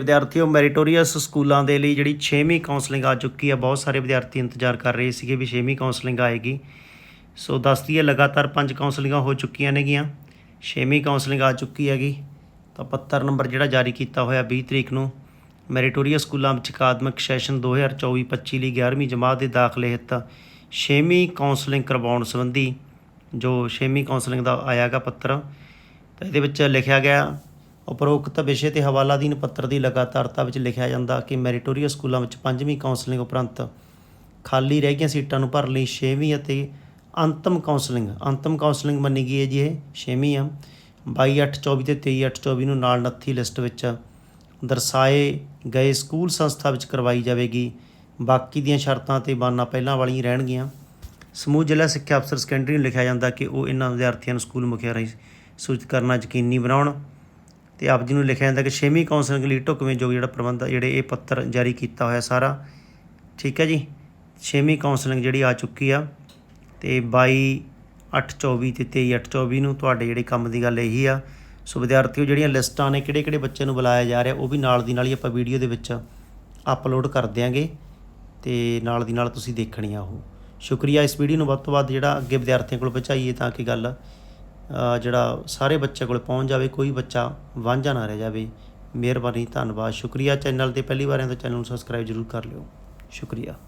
ਵਿਦਿਆਰਥੀਓ meritorious ਸਕੂਲਾਂ ਦੇ ਲਈ ਜਿਹੜੀ 6ਵੀਂ ਕਾਉਂਸਲਿੰਗ ਆ ਚੁੱਕੀ ਆ, ਬਹੁਤ ਸਾਰੇ ਵਿਦਿਆਰਥੀ ਇੰਤਜ਼ਾਰ ਕਰ ਰਹੇ ਸੀਗੇ ਵੀ 6ਵੀਂ ਕਾਉਂਸਲਿੰਗ ਆਏਗੀ। ਸੋ ਦੱਸਦੀ ਹੈ ਲਗਾਤਾਰ ਪੰਜ ਕਾਉਂਸਲਿੰਗਾਂ ਹੋ ਚੁੱਕੀਆਂ ਨੇਗੀਆਂ। 6ਵੀਂ ਕਾਉਂਸਲਿੰਗ ਆ ਚੁੱਕੀ ਹੈਗੀ। ਤਾਂ ਪੱਤਰ ਨੰਬਰ ਜਿਹੜਾ ਜਾਰੀ ਕੀਤਾ ਹੋਇਆ 20 ਤਰੀਕ ਨੂੰ ਮੈਰੀਟੋਰੀਅਸ ਸਕੂਲਾਂ ਵਿੱਚ ਅਕਾਦਮਿਕ ਸੈਸ਼ਨ 2024-25 ਲਈ 11ਵੀਂ ਜਮਾਤ ਦੇ ਦਾਖਲੇ ਹਿੱਤ 6ਵੀਂ ਕਾਉਂਸਲਿੰਗ ਕਰਵਾਉਣ ਸੰਬੰਧੀ ਜੋ 6ਵੀਂ ਕਾਉਂਸਲਿੰਗ ਦਾ ਆਇਆਗਾ ਪੱਤਰ, ਤਾਂ ਇਹਦੇ ਵਿੱਚ ਲਿਖਿਆ ਗਿਆ ਉਪਰੋਕਤ ਵਿਸ਼ੇ ਤੇ ਹਵਾਲਾਦੀਨ ਪੱਤਰ ਦੀ ਲਗਾਤਾਰਤਾ ਵਿੱਚ ਲਿਖਿਆ ਜਾਂਦਾ ਕਿ ਮੈਰੀਟੋਰੀਅਸ ਸਕੂਲਾਂ ਵਿੱਚ ਪੰਜਵੀਂ ਕਾਉਂਸਲਿੰਗ ਉਪਰੰਤ ਖਾਲੀ ਰਹਿ ਗਈਆਂ ਸੀਟਾਂ ਨੂੰ ਭਰਨ ਲਈ 6ਵੀਂ ਅਤੇ ਅੰਤਮ ਕਾਉਂਸਲਿੰਗ ਅੰਤਮ ਕਾਉਂਸਲਿੰਗ ਮੰਨੀ ਗਈ ਹੈ ਜੀ ਇਹ 6ਵੀਂ ਆ। 22/8/24 ਤੇ 23/8/24 ਨੂੰ ਨਾਲ ਨੱਥੀ ਲਿਸਟ ਵਿੱਚ ਦਰਸਾਏ ਗਏ ਸਕੂਲ ਸੰਸਥਾ ਵਿੱਚ ਕਰਵਾਈ ਜਾਵੇਗੀ। ਬਾਕੀ ਦੀਆਂ ਸ਼ਰਤਾਂ ਤੇ ਬਾਨਾਂ ਪਹਿਲਾਂ ਵਾਲੀਆਂ ਰਹਿਣਗੀਆਂ। ਸਮੂਹ ਜ਼ਿਲ੍ਹਾ ਸਿੱਖਿਆ ਅਫਸਰ ਸੈਕੰਡਰੀ ਨੂੰ ਲਿਖਿਆ ਜਾਂਦਾ ਕਿ ਉਹ ਇਹਨਾਂ ਵਿਦਿਆਰਥੀਆਂ ਨੂੰ ਸਕੂਲ ਮੁਖੀਆ ਰਾਹੀਂ ਸੂਚਿਤ ਕਰਨਾ ਯਕੀਨੀ ਬਣਾਉਣ। ਤੇ ਆਪ ਜੀ ਨੂੰ ਲਿਖਿਆ ਜਾਂਦਾ ਕਿ ਛੇਵੀਂ ਕੌਂਸਲਿੰਗ ਲਈ ਢੁਕਵੇਂ ਜੋ ਜਿਹੜਾ ਪ੍ਰਬੰਧ, ਜਿਹੜੇ ਇਹ ਪੱਤਰ ਜਾਰੀ ਕੀਤਾ ਹੋਇਆ ਸਾਰਾ। ਠੀਕ ਹੈ ਜੀ? ਛੇਵੀਂ ਕਾਉਂਸਲਿੰਗ ਜਿਹੜੀ ਆ ਚੁੱਕੀ ਆ ਤੇ 22 8 24 ਤੇ 23 8 24 ਨੂੰ ਤੁਹਾਡੇ ਜਿਹੜੇ ਕੰਮ ਦੀ ਗੱਲ ਇਹੀ ਆ। ਸੋ ਵਿਦਿਆਰਥੀਓ, ਜਿਹੜੀਆਂ ਲਿਸਟਾਂ ਨੇ ਕਿਹੜੇ ਕਿਹੜੇ ਬੱਚੇ ਨੂੰ ਬੁਲਾਇਆ ਜਾ ਰਿਹਾ, ਉਹ ਵੀ ਨਾਲ ਦੀ ਨਾਲ ਹੀ ਆਪਾਂ ਵੀਡੀਓ ਦੇ ਵਿੱਚ ਅਪਲੋਡ ਕਰ ਦਿਆਂਗੇ ਤੇ ਨਾਲ ਦੀ ਨਾਲ ਤੁਸੀਂ ਦੇਖਣੀ ਆ ਉਹ। ਸ਼ੁਕਰੀਆ ਇਸ ਵੀਡੀਓ ਨੂੰ ਵੱਧ ਤੋਂ ਵੱਧ ਜਿਹੜਾ ਅੱਗੇ ਵਿਦਿਆਰਥੀਆਂ ਕੋਲ ਪਹੁੰਚਾਈਏ ਤਾਂ ਕਿ ਗੱਲ ਜਿਹੜਾ ਸਾਰੇ ਬੱਚੇ ਕੋਲ ਪਹੁੰਚ ਜਾਵੇ, ਕੋਈ ਬੱਚਾ ਵਾਂਝਾ ਨਾ ਰਹਿ ਜਾਵੇ, ਮਿਹਰਬਾਨੀ, ਧੰਨਵਾਦ। ਸ਼ੁਕਰੀਆ ਚੈਨਲ ਤੇ ਪਹਿਲੀ ਵਾਰ ਆਏ ਤਾਂ ਚੈਨਲ ਨੂੰ ਸਬਸਕ੍ਰਾਈਬ ਜ਼ਰੂਰ ਕਰ ਲਿਓ। ਸ਼ੁਕਰੀਆ।